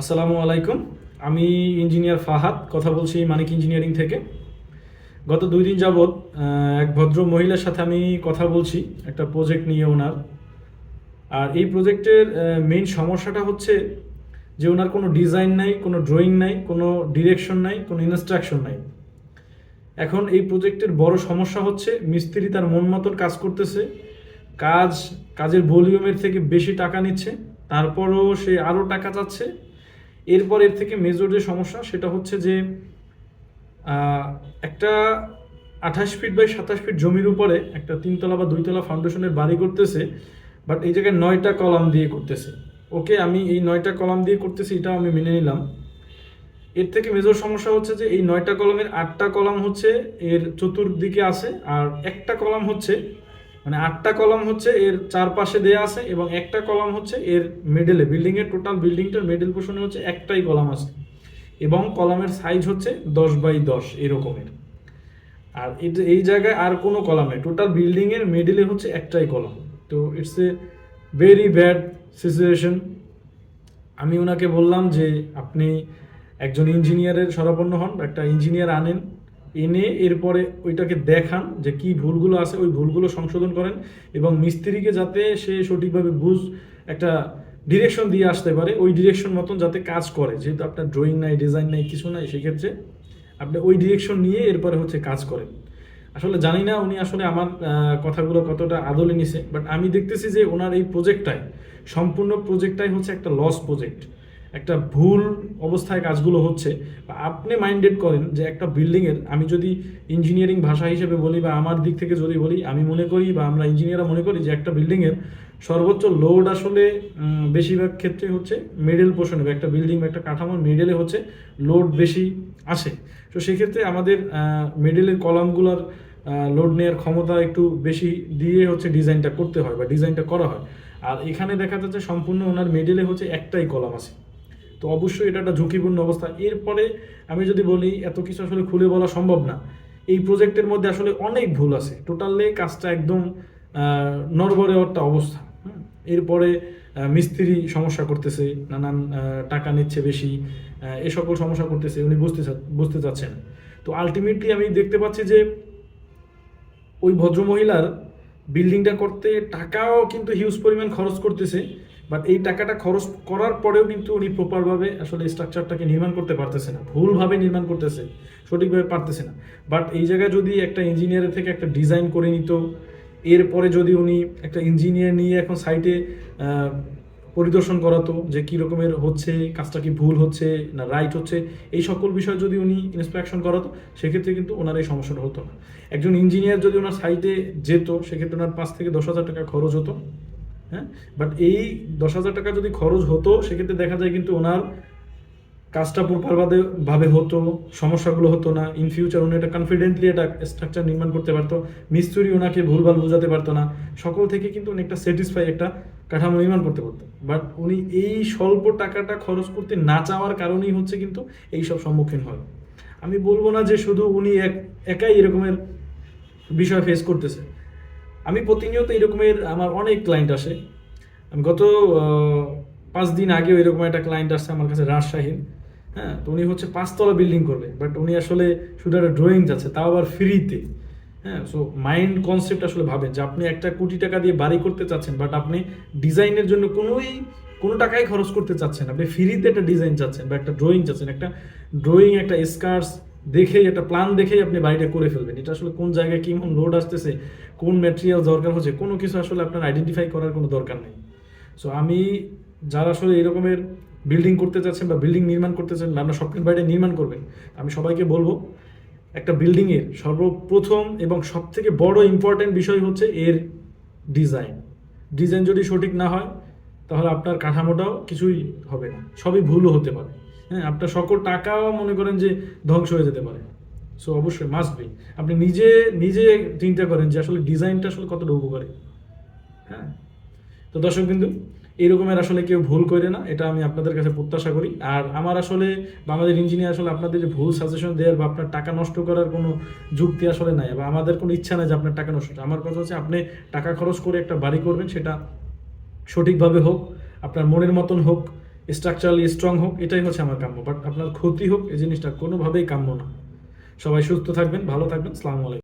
আসসালামু আলাইকুম। আমি ইঞ্জিনিয়ার ফাহাদ, কথা বলছি মানিক ইঞ্জিনিয়ারিং থেকে। গত দুই দিন যাবৎ এক ভদ্র মহিলার সাথে আমি কথা বলছি, একটা প্রজেক্ট নিয়ে ওনার। আর এই প্রজেক্টের মেইন সমস্যাটা হচ্ছে যে ওনার কোনো ডিজাইন নাই, কোনো ড্রয়িং নাই, কোনো ডিরেকশন নাই, কোনো ইনস্ট্রাকশন নাই। এখন এই প্রজেক্টের বড় সমস্যা হচ্ছে মিস্ত্রি তার মন মতন কাজ করতেছে, কাজ, কাজের ভলিউমের থেকে বেশি টাকা নিচ্ছে, তারপরও সে আরও টাকা চাচ্ছে এরপর এর থেকে মেজর যে সমস্যা সেটা হচ্ছে যে একটা আঠাশ ফিট বাই সাতাশ ফিট জমির উপরে একটা তিনতলা বা দুইতলা ফাউন্ডেশনের বাড়ি করতেছে বাট এই জায়গায় নয়টা কলাম দিয়ে করতেছে। ওকে, আমি এই নয়টা কলাম দিয়ে করতেছি এটা আমি মেনে নিলাম। এর থেকে মেজর সমস্যা হচ্ছে যে, এই নয়টা কলামের আটটা কলাম হচ্ছে এর চতুর্দিকে আছে, আর একটা কলাম হচ্ছে মানে আটটা কলাম হচ্ছে এর চারপাশে দেয়া আছে এবং একটা কলাম হচ্ছে এর মিডলে বিল্ডিং এর টোটাল বিল্ডিংটার মিডল পোর্শনে হচ্ছে একটাই কলাম আছে। এবং কলামের সাইজ হচ্ছে দশ বাই দশ, এরকমের। আর এটা এই জায়গায় আর কোনো কলাম টোটাল বিল্ডিং এর মিডলে হচ্ছে একটাই কলাম। তো it's a very bad situation আমি ওনাকে বললাম যে, আপনি একজন ইঞ্জিনিয়ারের সরাপন্ন হন একটা ইঞ্জিনিয়ার আনেন। এনে এরপরে ওইটাকে দেখান যে কি ভুলগুলো আছে, ওই ভুলগুলো সংশোধন করেন এবং মিস্ত্রিকে যাতে সে সঠিকভাবে বুঝ একটা ডিরেকশন দিয়ে আসতে পারে, ওই ডিরেকশন মতন যাতে কাজ করে। যেহেতু আপনার ড্রয়িং নাই ডিজাইন নাই, কিছু নাই, সেক্ষেত্রে আপনি ওই ডিরেকশন নিয়ে এরপরে হচ্ছে কাজ করেন। আসলে জানি না উনি আসলে আমার কথাগুলো কতটা আদলে নিছে বাট আমি দেখতেছি যে ওনার এই প্রজেক্টটাই সম্পূর্ণ প্রজেক্টটাই হচ্ছে একটা লস প্রজেক্ট একটা ভুল অবস্থায় কাজগুলো হচ্ছে, বা আপনি মাইন্ডেড করেন যে একটা বিল্ডিংয়ের আমি যদি ইঞ্জিনিয়ারিং ভাষা হিসেবে বলি বা আমার দিক থেকে যদি বলি, আমি মনে করি বা আমরা ইঞ্জিনিয়াররা মনে করি যে একটা বিল্ডিংয়ের সর্বোচ্চ লোড আসলে বেশিরভাগ ক্ষেত্রে হচ্ছে মিডল পোর্শনে বা একটা বিল্ডিং বা একটা কাঠামোর মিডলে হচ্ছে লোড বেশি আসে। তো সেক্ষেত্রে আমাদের মিডলের কলামগুলোর লোড নেওয়ার ক্ষমতা একটু বেশি দিয়ে হচ্ছে ডিজাইনটা করতে হয় বা ডিজাইনটা করা হয়। আর এখানে দেখা যাচ্ছে সম্পূর্ণ ওনার মিডলে হচ্ছে একটাই কলাম আছে। তো অবশ্যই এটা একটা ঝুঁকিপূর্ণ অবস্থা। এরপরে আমি যদি বলি, এত কিছু আসলে খুলে বলা সম্ভব না। এই প্রজেক্টের মধ্যে আসলে অনেক ভুল আছে। টোটালে কাজটা একদম নড়বড়ে একটা অবস্থা। এরপরে মিস্ত্রি সমস্যা করতেছে, নানান টাকা নিচ্ছে বেশি এ সকল সমস্যা করতেছে, উনি বুঝতে বুঝতে চাচ্ছেন। তো আলটিমেটলি আমি দেখতে পাচ্ছি যে, ওই ভদ্রমহিলার বিল্ডিংটা করতে টাকাও কিন্তু হিউজ পরিমাণ খরচ করতেছে। বাট এই টাকাটা খরচ করার পরেও কিন্তু উনি প্রপারভাবে আসলে স্ট্রাকচারটাকে নির্মাণ করতে পারতেছে না। ভুলভাবে নির্মাণ করতেছে, সঠিকভাবে পারতেছে না। বাট এই জায়গায় যদি একটা ইঞ্জিনিয়ারের থেকে একটা ডিজাইন করে নিত, এরপরে যদি উনি একটা ইঞ্জিনিয়ার নিয়ে এখন সাইটে পরিদর্শন করাতো যে কী রকমের হচ্ছে, কাজটা কি ভুল হচ্ছে না রাইট হচ্ছে, এই সকল বিষয় যদি উনি ইন্সপেকশন করাতো, সেক্ষেত্রে কিন্তু ওনার এই সমস্যাটা হতো না। একজন ইঞ্জিনিয়ার যদি ওনার সাইটে যেত, সেক্ষেত্রে ওনার পাঁচ থেকে দশ হাজার টাকা খরচ হতো। হ্যাঁ? বাট এই দশ হাজার টাকা যদি খরচ হতো, সেক্ষেত্রে দেখা যায় কিন্তু ওনার কাজটা প্রপারভাবে ভাবে হতো, সমস্যাগুলো হতো না। ইন ফিউচার উনি একটা কনফিডেন্টলি একটা স্ট্রাকচার নির্মাণ করতে পারতো। মিস্ত্রি ওনাকে ভুলভাল বোঝাতে পারতো না। সকল থেকে কিন্তু উনি একটা স্যাটিসফাই একটা কাঠামো নির্মাণ করতে পারতো। বাট উনি এই স্বল্প টাকাটা খরচ করতে না চাওয়ার কারণেই হচ্ছে কিন্তু এই সব সম্মুখীন হয়। আমি বলব না যে শুধু উনি এক, একাই এরকমের বিষয় ফেস করতেছে। আমি প্রতিনিয়ত এরকমের আমার অনেক ক্লায়েন্ট আসে। আমি গত পাঁচ দিন আগেও এরকম একটা ক্লায়েন্ট আসছে আমার কাছে রাজশাহীর হ্যাঁ তো উনি হচ্ছে পাঁচতলা বিল্ডিং করবে বাট উনি আসলে শুধু একটা ড্রয়িং যাচ্ছে, তাও আবার ফ্রিতে হ্যাঁ সো মাইন্ড কনসেপ্ট আসলে ভাবেন যে আপনি একটা কোটি টাকা দিয়ে বাড়ি করতে চাচ্ছেন বাট আপনি ডিজাইনের জন্য কোনোই, কোনো টাকাই খরচ করতে চাচ্ছেন আপনি ফ্রিতে একটা ডিজাইন চাচ্ছেন, বা একটা ড্রয়িং চাচ্ছেন, একটা ড্রয়িং একটা স্কার্স দেখেই, একটা প্ল্যান দেখেই আপনি বাড়িটা করে ফেলবেন। এটা আসলে কোন জায়গায় কেমন লোড আসতেছে, কোন ম্যাটেরিয়াল দরকার হচ্ছে, কোনো কিছু আসলে আপনার আইডেন্টিফাই করার কোনো দরকার নেই। সো আমি যারা আসলে এরকমের বিল্ডিং করতে চাচ্ছেন বা বিল্ডিং নির্মাণ করতে চান বা আপনার স্বপ্নের বাড়িটা নির্মাণ করবেন, আমি সবাইকে বলব, একটা বিল্ডিংয়ের সর্বপ্রথম এবং সব থেকে বড় ইম্পর্টেন্ট বিষয় হচ্ছে এর ডিজাইন ডিজাইন যদি সঠিক না হয়, তাহলে আপনার কাঠামোটাও কিছুই হবে না, সবই ভুলও হতে পারে। হ্যাঁ আপনার সকল টাকাও মনে করেন যে ধ্বংস হয়ে যেতে পারে। সো অবশ্যই মাস্ট বি আপনি নিজে নিজে চিন্তা করেন যে আসলে ডিজাইনটা আসলে কতটা উপকারী। হ্যাঁ? তো দর্শক কিন্তু এরকমের আসলে কেউ ভুল করে না, এটা আমি আপনাদের কাছে প্রত্যাশা করি। আর আমার আসলে আমাদের ইঞ্জিনিয়ার আসলে আপনাদের যে ভুল সাজেশন দেওয়ার বা আপনার টাকা নষ্ট করার কোনো যুক্তি আসলে নাই, বা আমাদের কোনো ইচ্ছা নাই যে আপনার টাকা নষ্ট। আমার কথা হচ্ছে আপনি টাকা খরচ করে একটা বাড়ি করবেন, সেটা সঠিকভাবে হোক, আপনার মনের মতন হোক স্ট্রাকচারালি স্ট্রং হোক, এটাই হচ্ছে আমার কাম্য। বাট আপনার ক্ষতি হোক, এই জিনিসটা কোনোভাবেই কাম্য না। সবাই সুস্থ থাকবেন, ভালো থাকবেন, সালামু আলাইকুম।